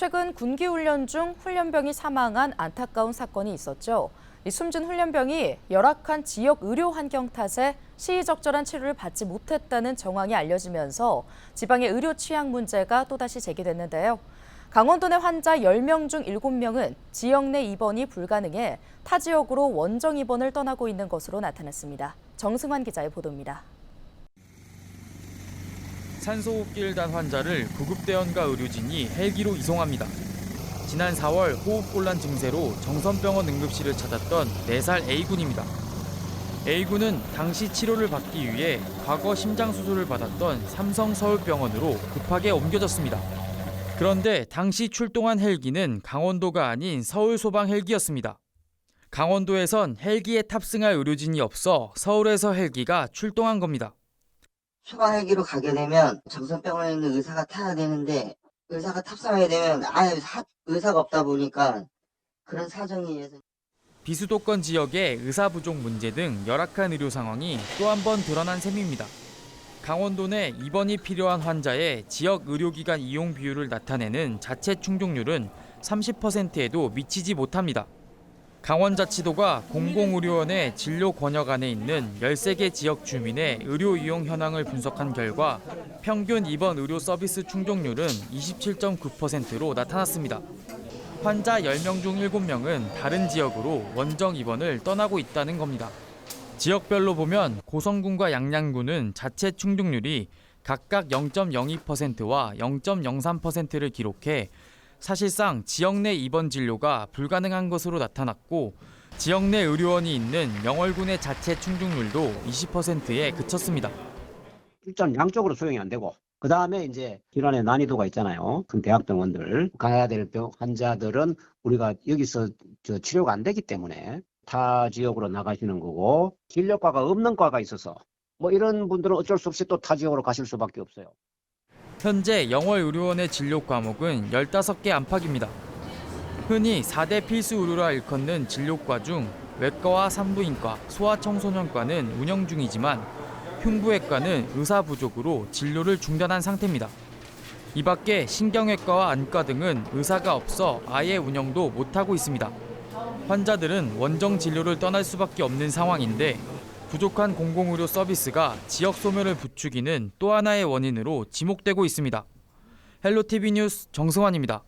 최근 군기 훈련 중 훈련병이 사망한 안타까운 사건이 있었죠. 이 숨진 훈련병이 열악한 지역 의료 환경 탓에 시의적절한 치료를 받지 못했다는 정황이 알려지면서 지방의 의료 취약 문제가 또다시 제기됐는데요. 강원도 내 환자 10명 중 7명은 지역 내 입원이 불가능해 타 지역으로 원정 입원을 떠나고 있는 것으로 나타났습니다. 정승환 기자의 보도입니다. 산소호흡기를 환자를 구급대원과 의료진이 헬기로 이송합니다. 지난 4월 호흡곤란 증세로 정선병원 응급실을 찾았던 4살 A군입니다. A군은 당시 치료를 받기 위해 과거 심장 수술을 받았던 삼성 서울병원으로 급하게 옮겨졌습니다. 그런데 당시 출동한 헬기는 강원도가 아닌 서울 소방 헬기였습니다. 강원도에선 헬기에 탑승할 의료진이 없어 서울에서 헬기가 출동한 겁니다. 소방 헬기로 가게 되면 정선병원에 있는 의사가 타야 되는데 의사가 탑승하게 되면 아예 사- 의사가 없다 보니까 그런 사정이 해서 비수도권 지역의 의사 부족 문제 등 열악한 의료 상황이 또 한 번 드러난 셈입니다. 강원도 내 입원이 필요한 환자의 지역 의료기관 이용 비율을 나타내는 자체 충족률은 30%에도 미치지 못합니다. 강원자치도가 공공의료원의 진료 권역 안에 있는 13개 지역 주민의 의료 이용 현황을 분석한 결과 평균 입원 의료 서비스 충족률은 27.9%로 나타났습니다. 환자 10명 중 7명은 다른 지역으로 원정 입원을 떠나고 있다는 겁니다. 지역별로 보면 고성군과 양양군은 자체 충족률이 각각 0.02%와 0.03%를 기록해 사실상 지역 내 입원 진료가 불가능한 것으로 나타났고 지역 내 의료원이 있는 영월군의 자체 충족률도 20%에 그쳤습니다. 일단 양쪽으로 소용이 안 되고 그 다음에 이제 질환의 난이도가 있잖아요. 큰 대학병원들 가야 될 병 환자들은 우리가 여기서 저 치료가 안 되기 때문에 타 지역으로 나가시는 거고 진료과가 없는 과가 있어서 뭐 이런 분들은 어쩔 수 없이 또 타 지역으로 가실 수밖에 없어요. 현재 영월의료원의 진료 과목은 15개 안팎입니다. 흔히 4대 필수 의료라 일컫는 진료과 중 외과와 산부인과, 소아청소년과는 운영 중이지만 흉부외과는 의사 부족으로 진료를 중단한 상태입니다. 이 밖에 신경외과와 안과 등은 의사가 없어 아예 운영도 못하고 있습니다. 환자들은 원정 진료를 떠날 수밖에 없는 상황인데 부족한 공공의료 서비스가 지역 소멸을 부추기는 또 하나의 원인으로 지목되고 있습니다. 헬로티비 뉴스 정승환입니다.